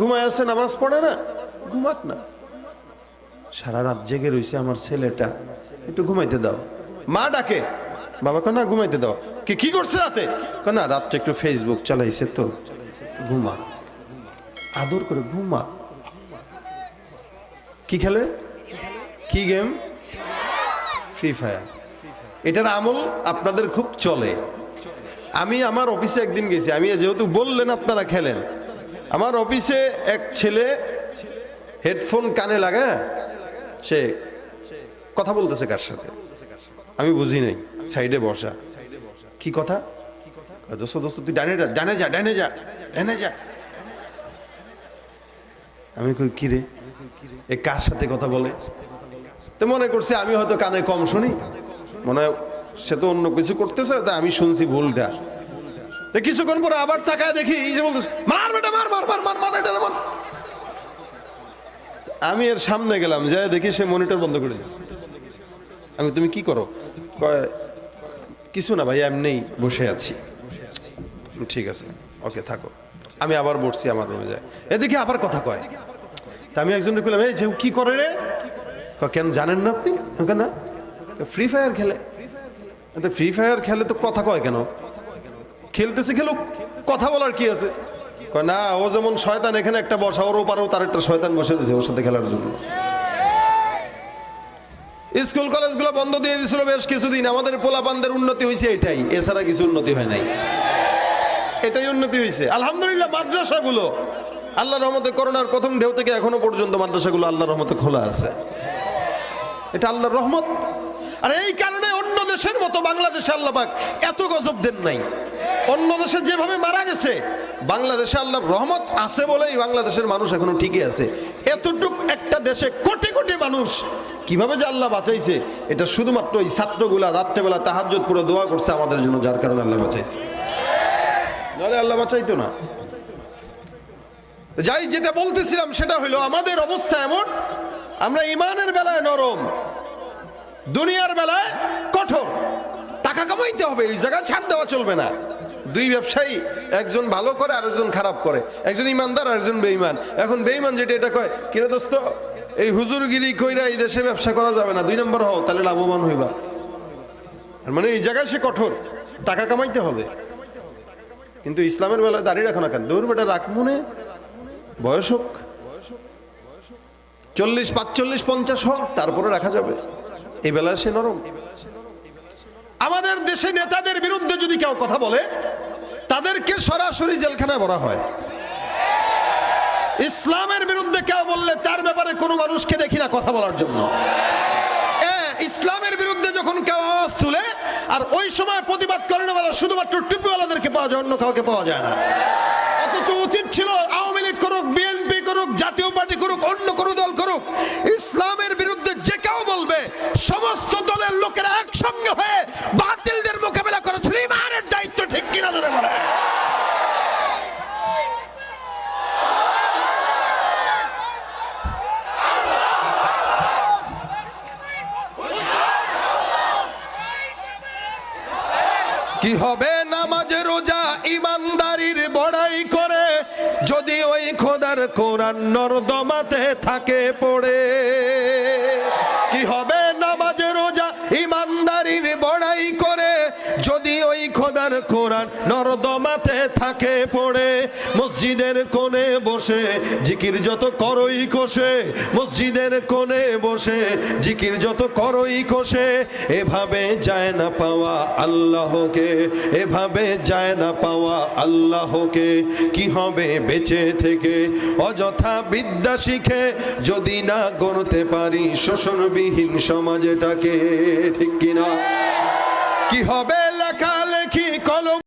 ঘুমায় নামাজ পড়ে না? ঘুমাক না। সারা রাত জেগে রইছে আমার ছেলেটা। একটু ঘুমাইতে দাও। মা ডাকে। বাবা না, ঘুমাইতে দাও। কি কি করছে রাতে? না রাত্রে একটু ফেসবুক চালাইছে তো। ঘুমা। আদর করে ঘুমা। কি খেলে? কি গেম? ফ্রি ফায়ার এটার আমল আপনাদের খুব চলে। আমি আমার অফিসে একদিন গেছি। আমি যেহেতু বললেন আপনারা খেলেন আমার অফিসে এক ছেলে হেডফোন কানে লাগা সে কথা বলতেছে কার সাথে? আমি বুঝি নাই, সাইডে বসা। কি কথা? দোস্ত দোস্ত, তুই ডানে যা ডানে যা ডানে যা ডানে যা। আমি কই, কি রে? এ কার সাথে কথা বলে? তো মনে করছে আমি হয়তো কানে কম শুনি। মনে হয় সে তো অন্য কিছু করতেছে তাই আমি শুনছি ভুলটা। তো কিছুক্ষণ পরে আবার তাকায় দেখি এই যে বলতেছে, মার বেটা, মার মার মার মার মার, এটা মার। আমি এর সামনে গেলাম যে দেখি সে মনিটর বন্ধ করে দিয়েছে। আমি, তুমি কি করো? কয়, কিছু না ভাই এমনি বসে আছি। ঠিক আছে, ওকে, থাকো। আমি আবার বসছি আমার রুমে যায় এদিকে আবার কথা কয়। তা আমি একজনকে বললাম এই যে কি করে রে? কেন জানেন না আপনি? না। ফ্রি ফায়ার খেলে? ফ্রি ফায়ার খেলে তো কথা কয় কেন? খেলতেছে খেলুক কথা বলার কি আছে? না, ও যেমন শয়তান, এখানে একটা বসা, ওর ওপারেও তার একটা শয়তান বসে দিয়েছে ওর সাথে খেলার জন্য। স্কুল কলেজগুলো বন্ধ দিয়ে দিয়েছিল বেশ কিছুদিন, আমাদের পোলাপানদের উন্নতি হয়েছে এটাই, এছাড়া কিছু উন্নতি হয় নাই। এটাই উন্নতি হয়েছে। আলহামদুলিল্লাহ, মাদ্রাসাগুলো আল্লাহ রহমতে করোনার প্রথম ঢেউ থেকে এখনও পর্যন্ত মাদ্রাসাগুলো আল্লাহ রহমতে খোলা আছে। এটা আল্লাহর রহমত। আর এই কারণে অন্য দেশের মতো বাংলাদেশে আল্লাহ পাক এত গজব দেন নাই। অন্য দেশে যেভাবে মারা গেছে, বাংলাদেশে আল্লাহর রহমত আছে বলেই বাংলাদেশের মানুষ এখনও ঠিকই আছে। এতটুক একটা দেশে কোটি কোটি মানুষ কীভাবে যে আল্লাহ বাঁচাইছে, এটা শুধুমাত্র এই ছাত্রগুলা রাত্রেবেলা তাহাজ্জুদ পুরো দোয়া করছে আমাদের জন্য, যার কারণে আল্লাহ বাঁচাইছে। নাহলে আল্লাহ বাঁচাইতো না। যাই যেটা বলতেছিলাম সেটা হলো আমাদের অবস্থা এমন, আমরা ইমানের বেলায় নরম, দুনিয়ার বেলায় কঠোর। টাকা কামাইতে হবে, এই জায়গায় ছাড় দেওয়া চলবে না। দুই ব্যবসায়ী, একজন ভালো করে আর একজন খারাপ করে। একজন ইমানদার আর একজন বেঈমান। এখন বেঈমান যেটা, এটা কয়, কিরে দোস্ত, এই হুজুরগিরি কইরা এই দেশে ব্যবসা করা যাবে না, দুই নম্বর হও, তাহলে লাভবান হইবা। মানে এই জায়গায় সে কঠোর, টাকা কামাইতে হবে। কিন্তু ইসলামের বেলায় দাঁড়িয়ে রাখো না কেন দৌড় বেটা রাখ মনে, বয়স হোক। চল্লিশ, পাঁচচল্লিশ, পঞ্চাশ হোক, তারপরে রাখা যাবে। এই বেলায় সে নরম। আমাদের দেশে নেতাদের বিরুদ্ধে যদি কেউ কথা বলে তাদেরকে সরাসরি জেলখানায় ভরা হয়। ইসলামের বিরুদ্ধে কেউ বললে তার ব্যাপারে কোনো মানুষকে দেখি না কথা বলার জন্য। ইসলামের বিরুদ্ধে যখন কেউ আওয়াজ তুলে, আর ওই সময় প্রতিবাদ করেন শুধুমাত্র টুপিওয়ালাদেরকে পাওয়া যায়, অন্য কাউকে পাওয়া যায় না। অথচ উচিত ছিল আওয়ামী লীগ করুক, বিএনপি করুক, জাতীয় পার্টি করুক, অন্য কোনো দল করুক ইসলামের কি হবে নামাজ রোজা ইমানদারির বড়াই করে? যদি ওই খোদার কোরআন নর্দমাতে থাকে পড়ে। কি হবে নামাজ রোজা ইমানদারির বড়াই করে? যদি ওই খোদার কোরআন নর্দমাতে থাকে পড়ে, মসজিদের কোণে বসে, জিকির যত করই কোষে, মসজিদের কোণে বসে, জিকির যত করই কোষে, এভাবে যায় না পাওয়া আল্লাহকে, এভাবে যায় না পাওয়া আল্লাহকে, কি হবে বেঁচে থেকে? অযথা বিদ্যা শিখে যদি না গড়তে পারি শোষণবিহীন সমাজটাকে, ঠিক কিনা? কি হবে লেখালেখি, কলম